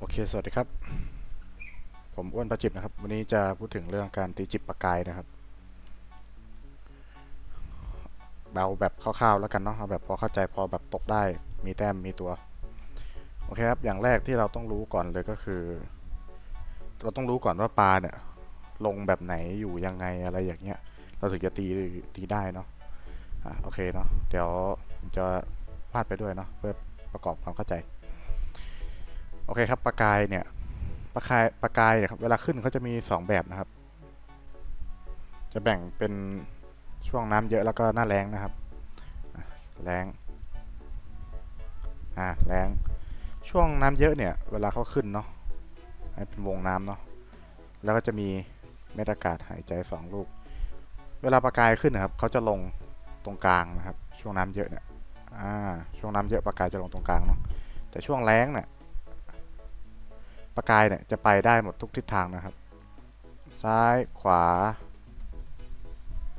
โอเค สวัสดีครับ ผมอ้วนประจิบนะครับ วันนี้จะพูดถึงเรื่องการตีจิบปากกายนะครับ เบาแบบคร่าวๆแล้วกันเนาะ เอาแบบพอเข้าใจพอแบบตกได้ มีแต้ม มีตัว โอเคครับ อย่างแรกที่เราต้องรู้ก่อนเลยก็คือ เราต้องรู้ก่อนว่าปลาเนี่ย ลงแบบไหนอยู่ยังไงอะไรอย่างเงี้ย เราถึงจะตีตีได้เนาะอะโอเคเนาะ เดี๋ยวผมจะพาดไปด้วยเนาะเพื่อประกอบความเข้าใจ โอเคครับปลากายเนี่ยปลากายปลากายเนี่ยครับเวลาขึ้นเขาจะมีสองแบบนะครับ จะแบ่งเป็นช่วงน้ำเยอะแล้วก็หน้าแรงนะครับแรงอ่าแรงช่วงน้ำเยอะเนี่ย เวลาเขาขึ้นเนาะให้เป็นวงน้ำเนาะแล้วก็จะมีเม็ดอากาศหายใจสองลูก เวลาปลากายขึ้นนะครับเขาจะลงตรงกลางนะครับ ช่วงน้ำเยอะเนี่ยอ่าช่วงน้ำเยอะปลากายจะลงตรงกลางเนาะแต่ช่วงแรงเนี่ย ปากกายเนี่ยจะไปได้หมดทุกทิศทางนะครับ ซ้ายขวา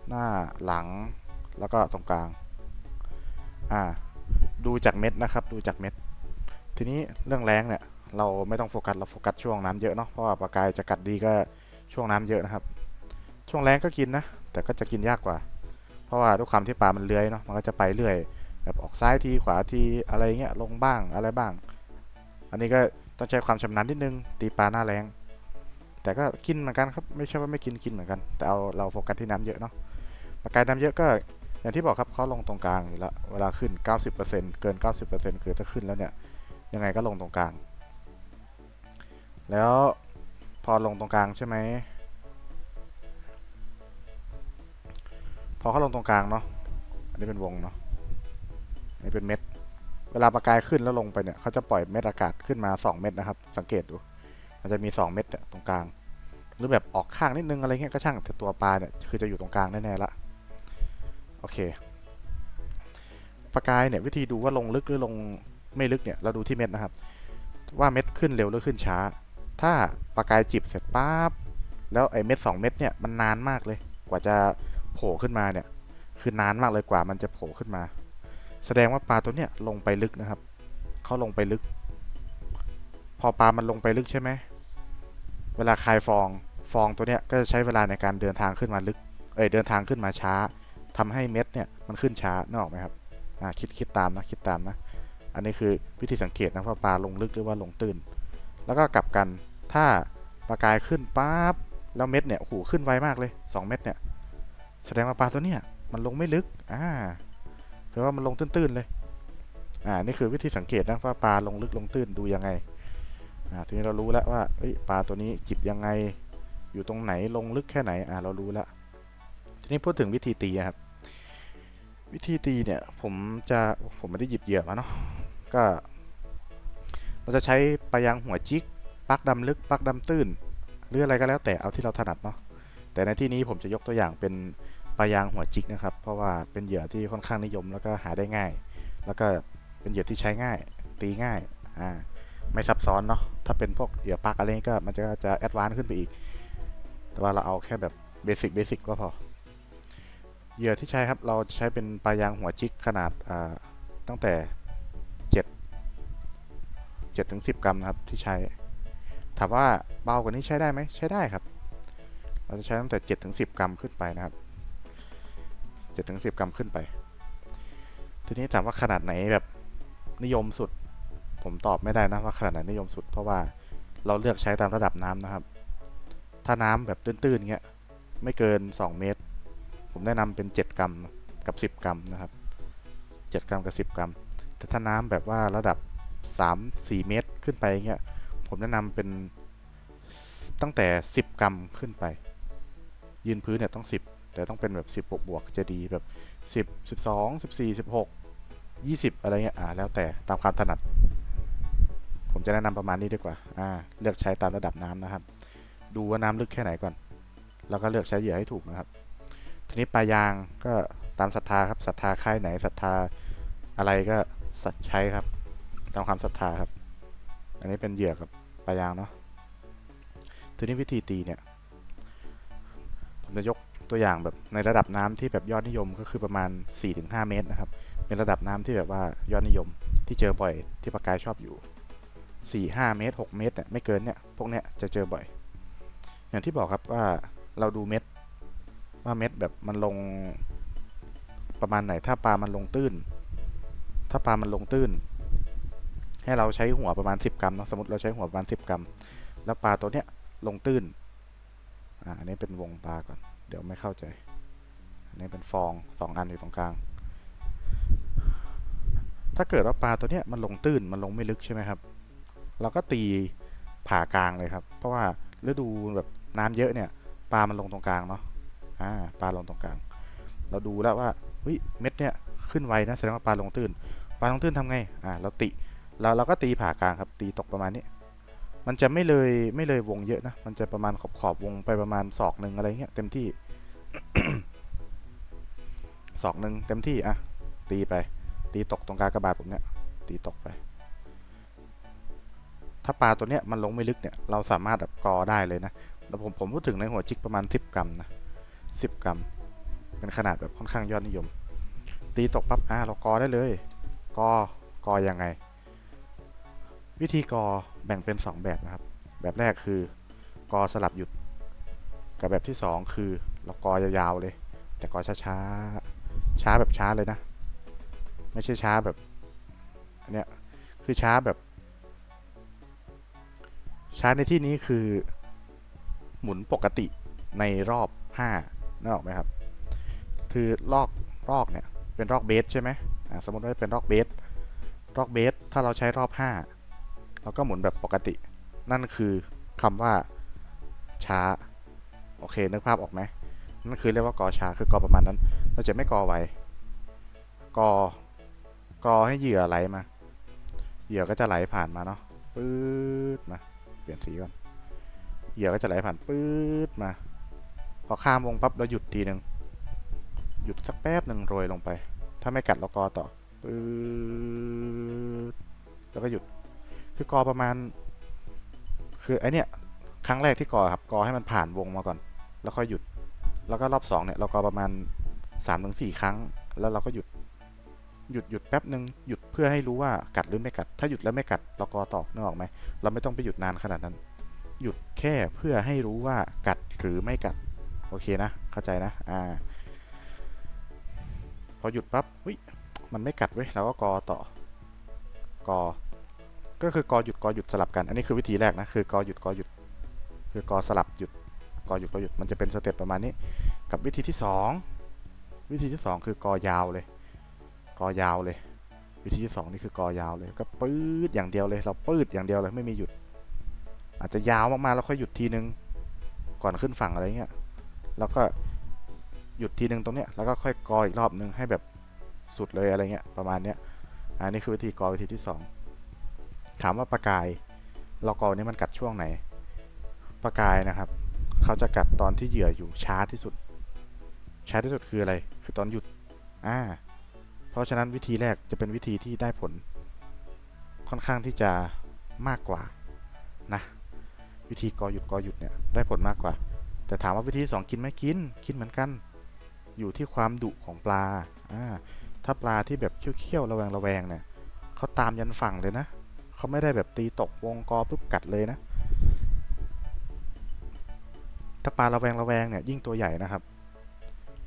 หน้าหลังแล้วก็ตรงกลางอ่าดูจากเม็ดนะครับ ดูจากเม็ด ทีนี้เรื่องแรงเนี่ยเราไม่ต้องโฟกัสเราโฟกัสช่วงน้ำเยอะเนาะเพราะว่าปลากายจะกัดดีก็ช่วงน้ำเยอะนะครับ ช่วงแรงก็กินนะ แต่ก็จะกินยากกว่า เพราะว่าด้วยความที่ปลามันเลื้อยเนาะมันก็จะไปเรื่อย แบบออกซ้ายทีขวาทีอะไรเงี้ยลงบ้างอะไรบ้าง อันนี้ก็ ต้องใช้ความชำนาญนิดนึง ตีปลาหน้าแรงแต่ก็กินเหมือนกันครับ ไม่ใช่ว่าไม่กินกินเหมือนกัน แต่เอาเราโฟกัสที่น้ำเยอะเนาะปลากายน้ำเยอะก็อย่างที่บอกครับเขาลงตรงกลางอยู่แล้วเวลาขึ้น 90%เกิน 90%คือถ้าขึ้นแล้วเนี่ย ยังไงก็ลงตรงกลาง แล้วพอลงตรงกลางใช่ไหมพอเขาลงตรงกลางเนาะอันนี้เป็นวงเนาะอันนี้เป็นเม็ด เวลาปลากายขึ้นแล้วลงไปเนี่ยเขาจะปล่อยเม็ดอากาศขึ้นมา 2 เม็ดนะครับ สังเกตดู มันจะมี 2 เม็ดตรงกลาง หรือแบบออกข้างนิดนึงอะไรเงี้ยก็ช่างแต่ตัวปลาเนี่ยคือจะอยู่ตรงกลางแน่ๆละโอเคปลากายเนี่ยวิธีดูว่าลงลึกหรือลงไม่ลึกเนี่ยเราดูที่เม็ดนะครับ ว่าเม็ดขึ้นเร็วหรือขึ้นช้า ถ้าปลากายจิบเสร็จปั๊บแล้วไอ้เม็ดสองเม็ดเนี่ยมันนานมากเลย กว่าจะโผล่ขึ้นมาเนี่ยคือนานมากเลยกว่ามันจะโผล่ขึ้นมา แสดงว่าปลาตัวเนี้ยลงไปลึกนะครับ เขาลงไปลึก พอปลามันลงไปลึกใช่ไหม เวลาคายฟอง ฟองตัวเนี้ยก็จะใช้เวลาในการเดินทางขึ้นมาลึก เอ้ยเดินทางขึ้นมาช้าทำให้เม็ดเนี่ยมันขึ้นช้านึกออกไหมครับ อ่าคิดคิดตามนะคิดตามนะ อันนี้คือวิธีสังเกตนะว่าปลาลงลึกหรือว่าลงตื้น แล้วก็กลับกัน ถ้าปลากายขึ้นปั๊บ แล้วเม็ดเนี่ย โอ้โห ขึ้นไวมากเลย 2 เม็ดเนี่ย แสดงว่าปลาตัวเนี้ยมันลงไม่ลึก อ่า แปลว่ามันลงตื้นๆเลย อ่า นี่คือวิธีสังเกตนะว่าปลาลงลึกลงตื้นดูยังไง อ่า ทีนี้เรารู้แล้วว่าปลาตัวนี้จิบยังไง อยู่ตรงไหนลงลึกแค่ไหน อ่า เรารู้แล้ว ทีนี้พูดถึงวิธีตีครับ วิธีตีเนี่ย ผมจะผมไม่ได้หยิบเหยื่อมาเนาะ ก็ เราจะใช้ปลายางหัวจิกปักดำลึกปักดำตื้น หรืออะไรก็แล้วแต่เอาที่เราถนัดเนาะ แต่ในที่นี้ผมจะยกตัวอย่างเป็น ปลายางหัวจิกนะครับ เพราะว่าเป็นเหยื่อที่ค่อนข้างนิยมแล้วก็หาได้ง่าย แล้วก็เป็นเหยื่อที่ใช้ง่าย ตีง่ายอ่าไม่ซับซ้อนเนาะถ้าเป็นพวกเหยื่อปักอะไรก็มันจะจะแอดวานซ์ขึ้นไปอีก แต่ว่าเราเอาแค่แบบเบสิกเบสิกก็พอเหยื่อที่ใช้ครับเราใช้เป็นปลายางหัวจิกขนาดอ่าตั้งแต่7 7ถึง10 กรัมนะครับที่ใช้ ถามว่าเบากว่านี้ใช้ได้ไหมใช้ได้ครับ เราจะใช้ตั้งแต่7ถึง10 กรัมขึ้นไปนะครับ 7ถึง10 กรัมขึ้นไป ทีนี้ถามว่าขนาดไหนแบบนิยมสุด ผมตอบไม่ได้นะว่าขนาดไหนนิยมสุด เพราะว่าเราเลือกใช้ตามระดับน้ำนะครับ ถ้าน้ำแบบตื้นๆเงี้ยไม่เกิน 2 เมตร ผมแนะนำเป็น 7 กรัมกับ 10 กรัมนะครับ 7 กรัมกับ 10 กรัม แต่ถ้าน้ำแบบว่าระดับ 3-4 เมตรขึ้นไปเงี้ยผมแนะนำเป็นตั้งแต่ 10 กรัมขึ้นไป ยืนพื้นเนี่ยต้อง 10 แต่ต้องเป็นแบบ 10 บวกบวกจะดีแบบ 10 12 14 16 20 อะไรเงี้ยอ่าแล้วแต่ตามความถนัด ผมจะแนะนำประมาณนี้ดีกว่าอ่าเลือกใช้ตามระดับน้ำนะครับ ดูว่าน้ำลึกแค่ไหนก่อน แล้วก็เลือกใช้เหยื่อให้ถูกนะครับ ทีนี้ปลายางก็ตามศรัทธาครับศรัทธาค่ายไหนศรัทธาอะไรก็สัตใช้ครับตามความศรัทธาครับ อันนี้เป็นเหยื่อกับปลายางเนาะทีนี้วิธีตีเนี่ย ผมจะยก ตัวอย่างแบบในระดับน้ำที่แบบยอดนิยมก็คือประมาณ 4-5 เมตรนะครับ เป็นระดับน้ำที่แบบว่ายอดนิยมที่เจอบ่อยที่ปากกายชอบอยู่สี่ห้าเมตรหกเมตรเนี่ยไม่เกินเนี่ยพวกเนี้ยจะเจอบ่อย อย่างที่บอกครับว่าเราดูเม็ดว่าเม็ดแบบมันลงประมาณไหนถ้าปลามันลงตื้น ถ้าปลามันลงตื้น ให้เราใช้หัวประมาณ 10 กรัมนะสมมติเราใช้หัวประมาณ 10 กรัม แล้วปลาตัวเนี้ยลงตื้นอ่าอันนี้เป็นวงปลาก่อน เดี๋ยวไม่เข้าใจ อันนี้เป็นฟองสองอันอยู่ตรงกลาง ถ้าเกิดว่าปลาตัวเนี้ยมันลงตื้นมันลงไม่ลึกใช่ไหมครับ เราก็ตีผ่ากลางเลยครับ เพราะว่าฤดูแบบน้ำเยอะเนี่ย ปลามันลงตรงกลางเนาะ อ่า ปลาลงตรงกลาง เราดูแล้วว่าเฮ้ยเม็ดเนี่ยขึ้นไวนะแสดงว่าปลาลงตื้น ปลาลงตื้นทำไง อ่า เราติ เราเราก็ตีผ่ากลางครับ ตีตกประมาณนี้ มันจะไม่เลยไม่เลยวงเยอะนะ มันจะประมาณขอบขอบวงไปประมาณศอกหนึ่งอะไรเงี้ยเต็มที่ศอกหนึ่งเต็มที่อะ ตีไป ตีตกตรงกลางกระบาดผมเนี่ย ตีตกไป ถ้าปลาตัวเนี้ยมันลงไม่ลึกเนี่ย เราสามารถแบบกอได้เลยนะแล้วผมผมพูดถึงในหัวจิกประมาณ 10 กรัมนะ10 กรัม เป็นขนาดแบบค่อนข้างยอดนิยม ตีตกปั๊บอ่าเรากอได้เลย กอ กอยังไง วิธีกอ แบ่งเป็น 2 แบบนะครับ แบบแรกคือกอสลับหยุด กับแบบที่ 2 คือเรากอยาวๆเลย แต่กอช้าๆช้าแบบช้าเลยนะ ไม่ใช่ช้าแบบอันเนี้ยคือช้าแบบ ช้าในที่นี้คือหมุนปกติในรอบ5นึกออกไหมครับคือลอกลอกเนี่ยเป็นรอกเบสใช่ไหมอ่าสมมติว่าเป็นรอกเบสรอกเบสถ้าเราใช้รอบ 5 เราก็หมุนแบบปกติ นั่นคือคำว่าช้า โอเค นึกภาพออกไหมนั่นคือเรียกว่ากอช้า คือกอประมาณนั้น เราจะไม่กอไวกอกอให้เหยื่อไหลมา เหยื่อก็จะไหลผ่านมาเนาะปื๊ดมา เปลี่ยนสีก่อน เหยื่อก็จะไหลผ่านปื๊ดมา พอข้ามวงปั๊บเราหยุดทีหนึ่งหยุดสักแป๊บหนึ่งโรยลงไป ถ้าไม่กัดเรากอต่อปื๊ดแล้วก็หยุด คือกอประมาณ คือไอเนี้ยครั้งแรกที่กอครับกอให้มันผ่านวงมาก่อน แล้วค่อยหยุด แล้วก็รอบสองเนี่ยเรากอประมาณสามถึงสี่ครั้ง แล้วเราก็หยุดหยุดหยุดแป๊บหนึ่งหยุดเพื่อให้รู้ว่ากัดหรือไม่กัด ถ้าหยุดแล้วไม่กัดเรากอต่อนึกออกไหมเราไม่ต้องไปหยุดนานขนาดนั้น หยุดแค่เพื่อให้รู้ว่ากัดหรือไม่กัด โอเคนะ เข้าใจนะอ่าพอหยุดปั๊บอุ้ยมันไม่กัดเว้ยเราก็กอต่อกอ ก็คือกอหยุดกอหยุดสลับกัน อันนี้คือวิธีแรกนะ คือกอหยุดกอหยุด คือกอสลับหยุดกอหยุดกอหยุด มันจะเป็นสเต็ปประมาณนี้ กับวิธีที่สองวิธีที่สองคือกอยาวเลย กอยาวเลย วิธีที่สองนี่คือกอยาวเลย ก็ปื๊ดอย่างเดียวเลย เราปื๊ดอย่างเดียวเลย ไม่มีหยุด อาจจะยาวมากๆ แล้วค่อยหยุดทีนึง ก่อนขึ้นฝั่งอะไรเงี้ย แล้วก็หยุดทีนึงตรงเนี้ย แล้วก็ค่อยกออีกรอบนึงให้แบบสุดเลยอะไรเงี้ย ประมาณเนี้ย อันนี้คือวิธีกอวิธีที่สอง ถามว่าปลากายเรากอนี้มันกัดช่วงไหนปลากายนะครับ เขาจะกัดตอนที่เหยื่ออยู่ช้าที่สุด ช้าที่สุดคืออะไร คือตอนหยุด อ่า เพราะฉะนั้นวิธีแรกจะเป็นวิธีที่ได้ผล ค่อนข้างที่จะมากกว่านะวิธีกอหยุดกอหยุดเนี่ยได้ผลมากกว่า แต่ถามว่าวิธีที่สองกินไหมกิน กินเหมือนกัน อยู่ที่ความดุของปลาอ่าถ้าปลาที่แบบเคี้ยวๆระแวงระแวงเนี่ยเขาตามยันฝั่งเลยนะ เขาไม่ได้แบบตีตกวงกอปุ๊บกัดเลยนะ ถ้าปลาระแวงระแวงเนี่ยยิ่งตัวใหญ่นะครับ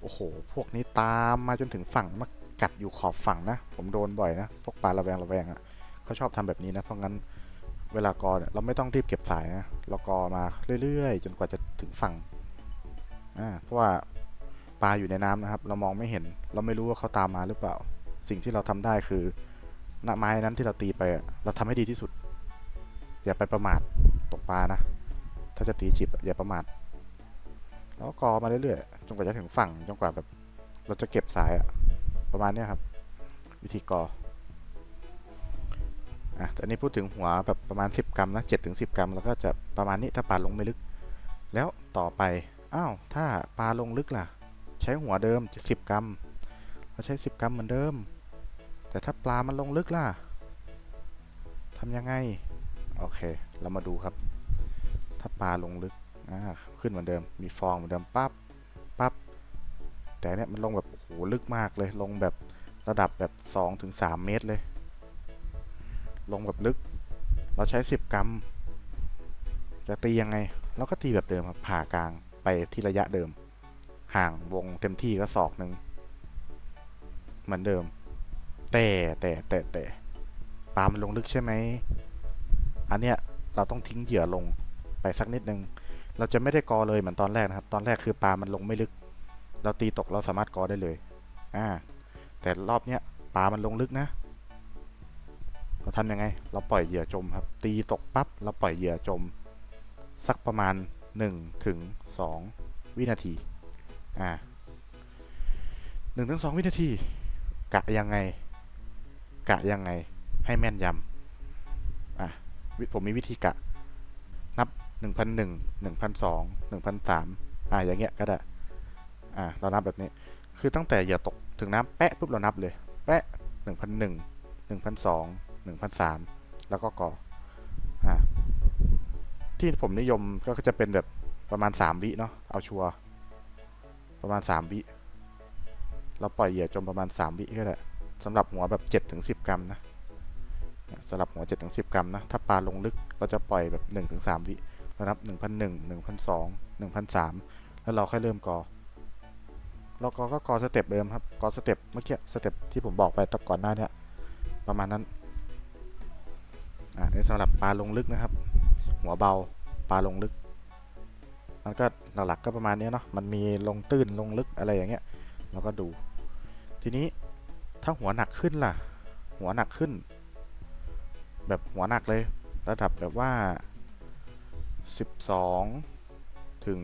โอ้โห พวกนี้ตามมาจนถึงฝั่งมากัดอยู่ขอบฝั่งนะ ผมโดนบ่อยนะ พวกปลาระแวงระแวงอะ่ะเขาชอบทำแบบนี้นะ เพราะงั้นเวลากอเนี่ยเราไม่ต้องรีบเก็บสายนะ เรากอมาเรื่อยๆ จนกว่าจะถึงฝั่ง อ่า เพราะว่าปลาอยู่ในน้ำนะครับ เรามองไม่เห็น เราไม่รู้ว่าเขาตามมาหรือเปล่า สิ่งที่เราทำได้คือ หน้าไม้นั้นที่เราตีไป เราทำให้ดีที่สุด อย่าไปประมาทตกปลานะ ถ้าจะตีจิบอย่าประมาท แล้วก็กอมาเรื่อยๆ จนกว่าจะถึงฝั่ง จนกว่าแบบ เราจะเก็บสายอะประมาณนี้ครับ วิธีกออะแต่อันนี้พูดถึงหัวแบบประมาณ 10 กรัมนะ7ถึง10กรัม แล้วก็จะประมาณนี้ถ้าปลาลงไม่ลึก แล้วต่อไป อ้าว ถ้าปลาลงลึกล่ะ ใช้หัวเดิม 10 กรัม เราใช้ 10 กรัมเหมือนเดิม แต่ถ้าปลามันลงลึกล่ะทำยังไง โอเค เรามาดูครับ ถ้าปลาลงลึกอ่าขึ้นเหมือนเดิม มีฟองเหมือนเดิมปั๊บปั๊บ แต่เนี่ยมันลงแบบโอ้โหลึกมากเลย ลงแบบระดับแบบ2ถึง3เมตรเลย ลงแบบลึก เราใช้สิบกรัม จะตียังไง เราก็ตีแบบเดิมครับ ผ่ากลางไปที่ระยะเดิม ห่างวงเต็มที่ก็ศอกหนึ่ง เหมือนเดิม แต่แต่แต่แต่ปลามันลงลึกใช่ไหมอันเนี้ยเราต้องทิ้งเหยื่อลงไปสักนิดนึง เราจะไม่ได้กอเลยเหมือนตอนแรกนะครับ ตอนแรกคือปลามันลงไม่ลึก เราตีตกเราสามารถกอได้เลย อ่า แต่รอบเนี้ยปลามันลงลึกนะ เราทำยังไง เราปล่อยเหยื่อจมครับ ตีตกปั๊บเราปล่อยเหยื่อจม สักประมาณ1ถึง2วินาที อ่า1ถึง2วินาที กะยังไง กะยังไงให้แม่นยำอะผมมีวิธีกะ นับ 1,001 1,002 1,003อ่าอย่างเงี้ยก็ได้อ่าเรานับแบบนี้ คือตั้งแต่เหยื่อตกถึงน้ำแปะปุ๊บเรานับเลย แปะ 1,001 1,002 1,003 แล้วก็ก่ออ่าที่ผมนิยมก็จะเป็นแบบประมาณ 3 วิเนาะเอาชัวร์ประมาณ 3 วิ เราปล่อยเหยื่อจมประมาณ 3 วิก็ได้ สำหรับหัวแบบ7ถึง10กรัมนะสำหรับหัว7ถึง10กรัมนะถ้าปลาลงลึกเราจะปล่อยแบบ1ถึง3วิเรานับ 1,001 1,002 1,003แล้วเราค่อยเริ่มกอเรากอก็กอสเต็ปเดิมครับกอสเต็ปเมื่อกี้สเต็ปที่ผมบอกไปตอนก่อนหน้าเนี้ยประมาณนั้นอ่านี่สำหรับปลาลงลึกนะครับ หัวเบาปลาลงลึกมันก็หลักๆก็ประมาณนี้เนาะมันมีลงตื้นลงลึกอะไรอย่างเงี้ยเราก็ดู ทีนี้ ถ้าหัวหนักขึ้นล่ะ หัวหนักขึ้น แบบหัวหนักเลย ระดับแบบว่า 12 ถึง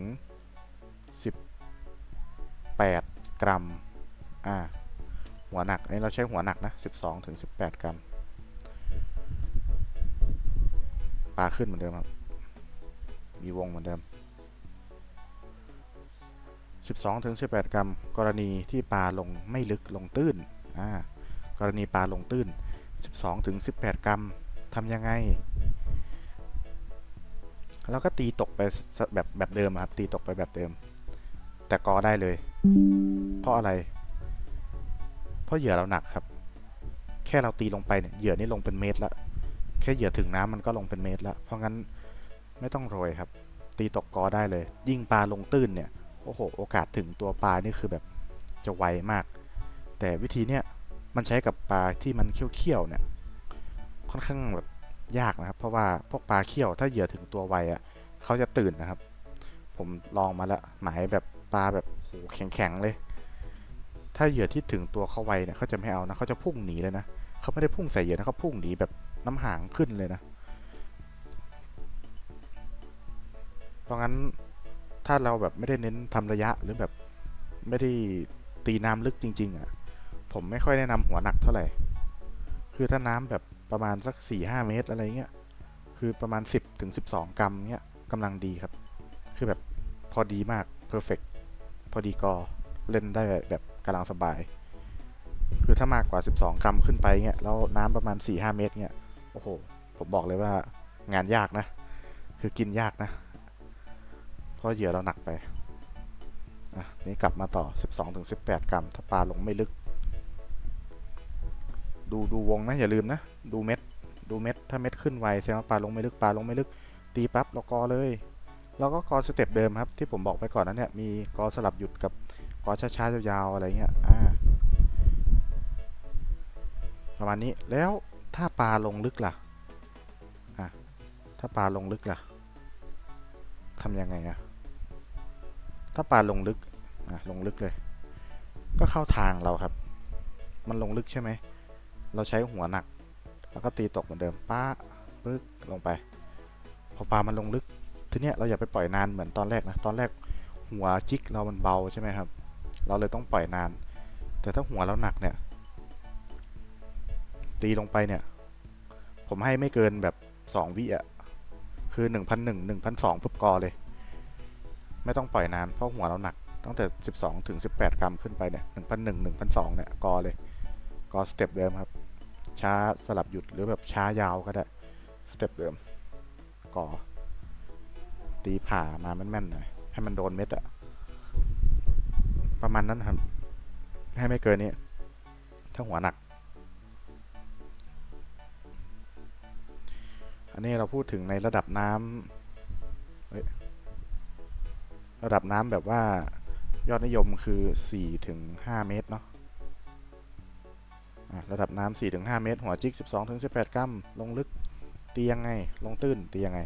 18 กรัม อ่า หัวหนักอันนี้เราใช้หัวหนักนะ 12 ถึง 18 กรัม ปลาขึ้นเหมือนเดิมครับ มีวงเหมือนเดิม12ถึง18 กรัม กรณีที่ปลาลงไม่ลึกลงตื้น กรณีปลาลงตื้น 12ถึง18 กรัมทำยังไง แล้วก็ตีตกไปแบบแบบเดิมครับ ตีตกไปแบบเดิม แต่กอได้เลย เพราะอะไร เพราะเหยื่อเราหนักครับ แค่เราตีลงไปเนี่ย เหยื่อนี่ลงเป็นเมตรละ แค่เหยื่อถึงน้ำมันก็ลงเป็นเมตรแล้วเพราะงั้นไม่ต้องโรยครับ ตีตกกอได้เลย ยิ่งปลาลงตื้นเนี่ย โอ้โห โอกาสถึงตัวปลานี่คือแบบจะไวมาก แต่วิธีเนี้ยมันใช้กับปลาที่มันเขี้ยวๆเนี่ยค่อนข้างแบบยากนะครับ เพราะว่าพวกปลาเขี้ยวถ้าเหยื่อถึงตัวไวอะเขาจะตื่นนะครับ ผมลองมาแล้วหมายแบบปลาแบบโหแข็งๆเลย ถ้าเหยื่อที่ถึงตัวเขาไวเนี่ยเขาจะไม่เอานะเขาจะพุ่งหนีเลยนะเขาไม่ได้พุ่งใส่เหยื่อนะเขาพุ่งหนีแบบน้ำหางขึ้นเลยนะเพราะงั้นถ้าเราแบบไม่ได้เน้นทำระยะหรือแบบไม่ได้ตีน้ำลึกจริง ๆอะ ผมไม่ค่อยแนะนำหัวหนักเท่าไหร่ คือถ้าน้ำแบบประมาณสัก4ี่ห้าเมตรอะไรเงี้ย คือประมาณ 10ถึง12กรัมเงี้ยกำลังดีครับ คือแบบพอดีมาก perfect พอดีกอเล่นได้แบบกำลังสบาย คือถ้ามากกว่า 12 กรัมขึ้นไปเงี้ยแล้วน้ำประมาณ4-5เมตรเงี้ย โอ้โห ผมบอกเลยว่างานยากนะ คือกินยากนะ เพราะเหยื่อเราหนักไป อะ นี่กลับมาต่อ 12-18 กรัม ถ้าปลาลงไม่ลึก ดูดูวงนะอย่าลืมนะ ดูเม็ด ดูเม็ด ถ้าเม็ดขึ้นไวแสดงว่าปลาลงไม่ลึกปลาลงไม่ลึก ตีปั๊บเรากอเลย เราก็กอสเต็ปเดิมครับ ที่ผมบอกไปก่อนนั้นเนี่ย มีกอสลับหยุดกับกอช้าๆยาวๆอะไรเงี้ย อ่า ประมาณนี้ แล้วถ้าปลาลงลึกล่ะ อะ ถ้าปลาลงลึกล่ะทำยังไงอะถ้าปลาลงลึก อะ ลงลึกเลย ก็เข้าทางเราครับ มันลงลึกใช่ไหม เราใช้หัวหนัก แล้วก็ตีตกเหมือนเดิมป้าปึ๊กลงไป พอปลามันลงลึก ทีเนี้ยเราอย่าไปปล่อยนานเหมือนตอนแรกนะ ตอนแรกหัวจิกเรามันเบาใช่ไหมครับ เราเลยต้องปล่อยนาน แต่ถ้าหัวเราหนักเนี่ย ตีลงไปเนี่ย ผมให้ไม่เกินแบบสองวิอะ คือหนึ่งพันหนึ่งหนึ่งพันสองปุ๊บกอเลย ไม่ต้องปล่อยนาน เพราะหัวเราหนัก ตั้งแต่สิบสองถึงสิบแปดกรัมขึ้นไปเนี่ยหนึ่งพันหนึ่งหนึ่งพันสองเนี่ย กอเลย กอสเต็ปเดิมครับ ช้าสลับหยุดหรือแบบช้ายาวก็ได้ สเต็ปเดิม ก่อ ตีผ่ามาแม่นๆหน่อยให้มันโดนเม็ดอะประมาณนั้นครับ ให้ไม่เกินนี้ ถ้าหัวหนัก อันนี้เราพูดถึงในระดับน้ำระดับน้ำแบบว่ายอดนิยมคือ 4 ถึง 5 เมตรเนาะ ระดับน้ำ4ถึง5เมตร หัวจิก 12ถึง18 กรัม ลงลึกตียังไง ลงตื้นตียังไง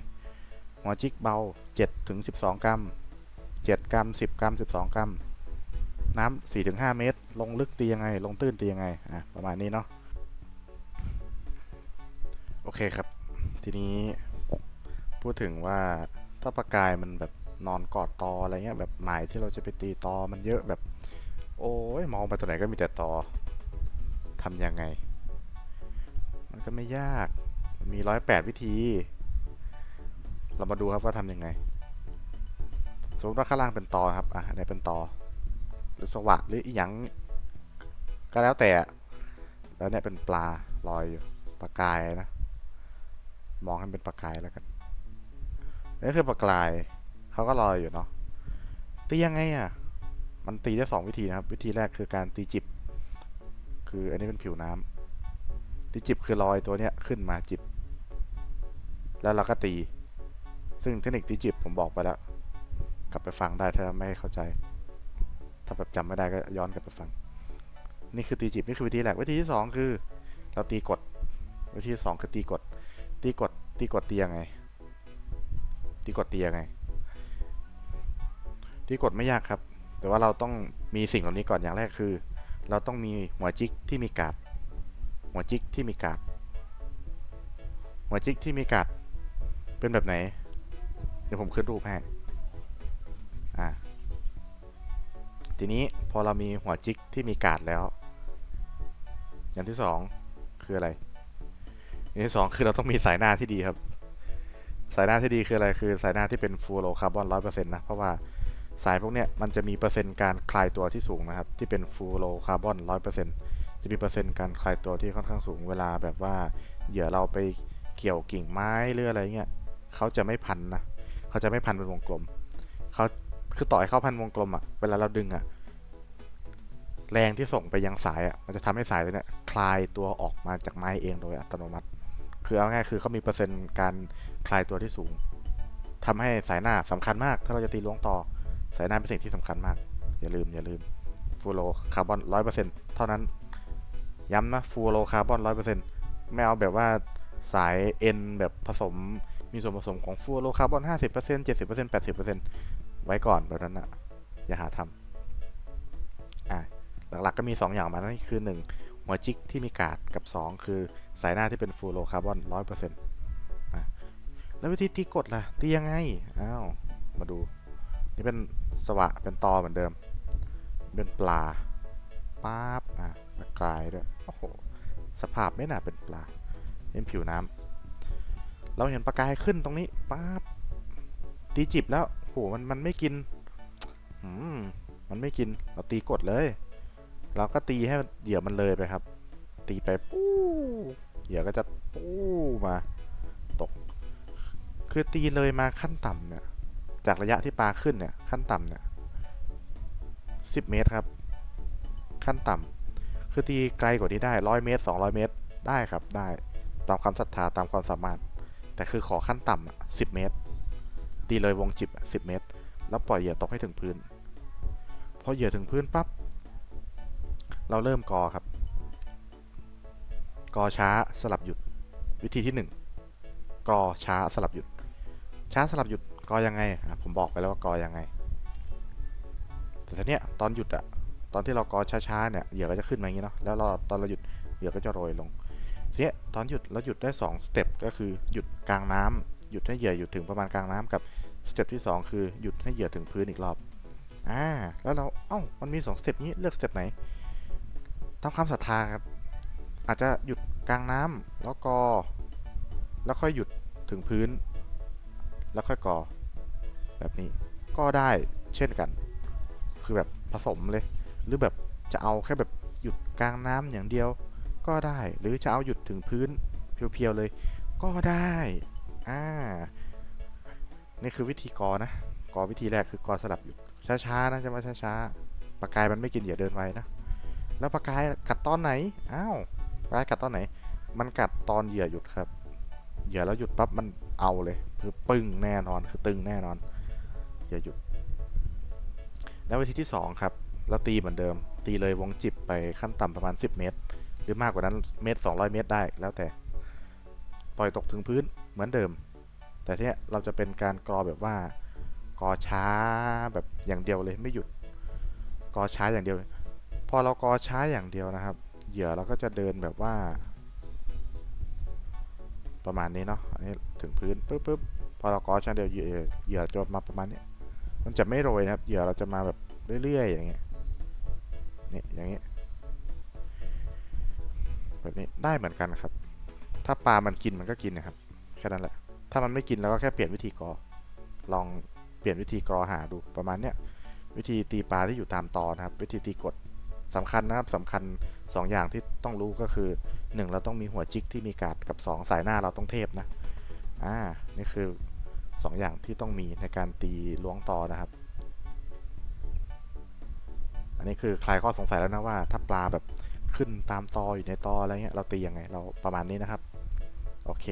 หัวจิกเบา7ถึง12 กรัม 7 กรัม 10 กรัม 12 กรัม น้ำ4ถึง5เมตร ลงลึกตียังไง ลงตื้นตียังไง อะ ประมาณนี้เนาะ โอเคครับ ทีนี้พูดถึงว่าถ้าปลากายมันแบบนอนกอดตออะไรเงี้ยแบบหมายที่เราจะไปตีตอมันเยอะแบบ โอ้ยมองไปตัวไหนก็มีแต่ตอ ทำยังไง มันก็ไม่ยาก มันมีร้อยแปดวิธี เรามาดูครับว่าทำยังไง สมมติว่าข้างล่างเป็นตอครับ อะอันนี้เป็นตอ หรือสวะหรืออีหยังก็แล้วแต่ แล้วเนี่ยเป็นปลาลอยอยู่ปลากายนะ มองให้เป็นปลากายแล้วกันนี่คือปลากาย เขาก็ลอยอยู่เนาะตียังไงอะ มันตีได้สองวิธีนะครับ วิธีแรกคือการตีจิบ คืออันนี้เป็นผิวน้ำตีจิบคือลอยตัวเนี้ยขึ้นมาจิบ แล้วเราก็ตี ซึ่งเทคนิคตีจิบผมบอกไปแล้ว กลับไปฟังได้ถ้าไม่เข้าใจ ถ้าแบบจำไม่ได้ก็ย้อนกลับไปฟัง นี่คือตีจิบนี่คือวิธีแรกวิธีที่สองคือ เราตีกด วิธีที่สองคือตีกด ตีกดตีกดตียังไง ตีกดตียังไง ตีกดไม่ยากครับ แต่ว่าเราต้องมีสิ่งเหล่านี้ก่อนอย่างแรกคือ เราต้องมีหัวจิกที่มีกาดหัวจิกที่มีกาดหัวจิกที่มีกาดเป็นแบบไหน เดี๋ยวผมขึ้นรูปให้อ่าทีนี้พอเรามีหัวจิกที่มีกาดแล้ว อย่างที่สองคืออะไร อย่างที่สองคือเราต้องมีสายหน้าที่ดีครับ สายหน้าที่ดีคืออะไรคือสายหน้าที่เป็นฟูโรคาร์บอนร้อยเปอร์เซ็นต์นะเพราะว่า สายพวกเนี้ยมันจะมีเปอร์เซ็นต์การคลายตัวที่สูงนะครับ ที่เป็นฟูโรคาร์บอนร้อยเปอร์เซ็นต์จะมีเปอร์เซ็นต์การคลายตัวที่ค่อนข้างสูงเวลาแบบว่าเหยื่อเราไปเกี่ยวกิ่งไม้หรืออะไรเงี้ยเขาจะไม่พันนะเขาจะไม่พันเป็นวงกลมเขาคือต่อให้เข้าพันวงกลมอะ่ะเวลาเราดึงอะ่ะแรงที่ส่งไปยังสายอะ่ะมันจะทำให้สายตัวเนี้ยคลายตัวออกมาจากไม้เองโดยอัตโนมัติ คือเอาง่ายคือเขามีเปอร์เซ็นต์การคลายตัวที่สูงทำให้สายหน้าสำคัญมาก ถ้าเราจะตีล้วงต่อ สายหน้าเป็นสิ่งที่สำคัญมาก อย่าลืม อย่าลืมฟูโรคาร์บอนร้อยเปอร์เซ็นต์เท่านั้น ย้ำนะฟูโรคาร์บอนร้อยเปอร์เซ็นต์ไม่เอาแบบว่าสายเอ็นแบบผสมมีส่วนผสมของฟูโรคาร์บอนห้าสิบเปอร์เซ็นต์เจ็ดสิบเปอร์เซ็นต์แปดสิบเปอร์เซ็นต์ไว้ก่อนแบบนั้นนะอย่าหาทำอะหลักๆก็มี 2 อย่างมานั่นคือ 1 หัวจิกที่มีกาดกับ 2 คือสายหน้าที่เป็นฟูโรคาร์บอนร้อยเปอร์เซ็นต์อะแล้ววิธีตีกดล่ะ ตียังไง อ้าว มาดู นี่เป็น สวะเป็นตอเหมือนเดิม เป็นปลาป๊าบอะปลากรายด้วยโอ้โหสภาพไม่น่าเป็นปลาเป็นผิวน้ำเราเห็นปลากายขึ้นตรงนี้ป๊าบตีจิบแล้วโหมันมันไม่กินอืมมันไม่กินเราตีกดเลย เราก็ตีให้เหยื่อมันเลยไปครับ ตีไปปู้เหยื่อก็จะปู้มาตก คือตีเลยมาขั้นต่ำเนี่ย จากระยะที่ปลาขึ้นเนี่ยขั้นต่ำเนี่ยสิบเมตรครับ ขั้นต่ำคือตีไกลกว่านี้ได้ร้อยเมตรสองร้อยเมตรได้ครับได้ตามความศรัทธาตามความสามารถ แต่คือขอขั้นต่ำสิบเมตรตีเลยวงจิบสิบเมตร แล้วปล่อยเหยื่อตกให้ถึงพื้นพอเหยื่อถึงพื้นปั๊บเราเริ่มกอครับ กอช้าสลับหยุด วิธีที่ 1กอช้าสลับหยุด ช้าสลับหยุด กอยังไงผมบอกไปแล้วว่ากอยังไง แต่ทีเนี้ยตอนหยุดอะตอนที่เรากอช้าๆเนี่ยเหยื่อก็จะขึ้นมาอย่างนี้เนาะแล้วเราตอนเราหยุดเหยื่อก็จะโรยลงทีเนี้ยตอนหยุดเราหยุดได้2สเต็ปก็คือหยุดกลางน้ำหยุดให้เหยื่อหยุดถึงประมาณกลางน้ำกับสเต็ปที่ 2 คือหยุดให้เหยื่อถึงพื้นอีกรอบอ่าแล้วเราเอ้ามันมี2สเต็ปนี้เลือกสเต็ปไหนตามความศรัทธาครับอาจจะหยุดกลางน้ำแล้วกอ แล้วค่อยหยุดถึงพื้น แล้วค่อยกอ แบบนี้ก็ได้เช่นกัน คือแบบผสมเลย หรือแบบจะเอาแค่แบบหยุดกลางน้ำอย่างเดียว ก็ได้ หรือจะเอาหยุดถึงพื้นเพียวๆเลย ก็ได้ อ่า นี่คือวิธีกอนะ กอวิธีแรกคือกอสลับหยุดช้าๆนะจะมาช้าๆปลากายมันไม่กินอย่าเดินไวนะ แล้วปลากายกัดตอนไหน อ้าวปลากายกัดตอนไหน มันกัดตอนเหยื่อหยุดครับ เหยื่อแล้วหยุดปั๊บมันเอาเลย คือปึ้งแน่นอน คือตึงแน่นอน อย่าหยุด แล้ววิธีที่สองครับเราตีเหมือนเดิม ตีเลยวงจิบไปขั้นต่ำประมาณ 10 เมตร หรือมากกว่านั้นเมตร 200 เมตรได้แล้วแต่ ปล่อยตกถึงพื้นเหมือนเดิม แต่ที่เนี้ยเราจะเป็นการกรอแบบว่ากอช้าแบบอย่างเดียวเลยไม่หยุด กอช้าอย่างเดียว พอเรากอช้าอย่างเดียวนะครับ เหยื่อเราก็จะเดินแบบว่า ประมาณนี้เนาะอันนี้ถึงพื้นปุ๊บปุ๊บพอเรากอช้าเดียวเหยื่อเหยื่อจะมาประมาณนี้ มันจะไม่โรยนะครับเหยื่อเราจะมาแบบเรื่อยๆอย่างเงี้ยนี่อย่างเงี้ยแบบนี้ได้เหมือนกันครับ ถ้าปลามันกินมันก็กินนะครับแค่นั้นแหละ ถ้ามันไม่กินเราก็แค่เปลี่ยนวิธีกรอลองเปลี่ยนวิธีกรอหาดูประมาณเนี้ยวิธีตีปลาที่อยู่ตามตอนะครับ วิธีตีกดสำคัญนะครับสำคัญสองอย่างที่ต้องรู้ก็คือหนึ่งเราต้องมีหัวจิกที่มีกาดกับสองสายหน้าเราต้องเทพนะอ่านี่คือ สองอย่างที่ต้องมีในการตีล้วงตอนะครับ อันนี้คือคลายข้อสงสัยแล้วนะว่า ถ้าปลาแบบขึ้นตามตออยู่ในตออะไรเงี้ยเราตียังไงเราประมาณนี้นะครับ โอเค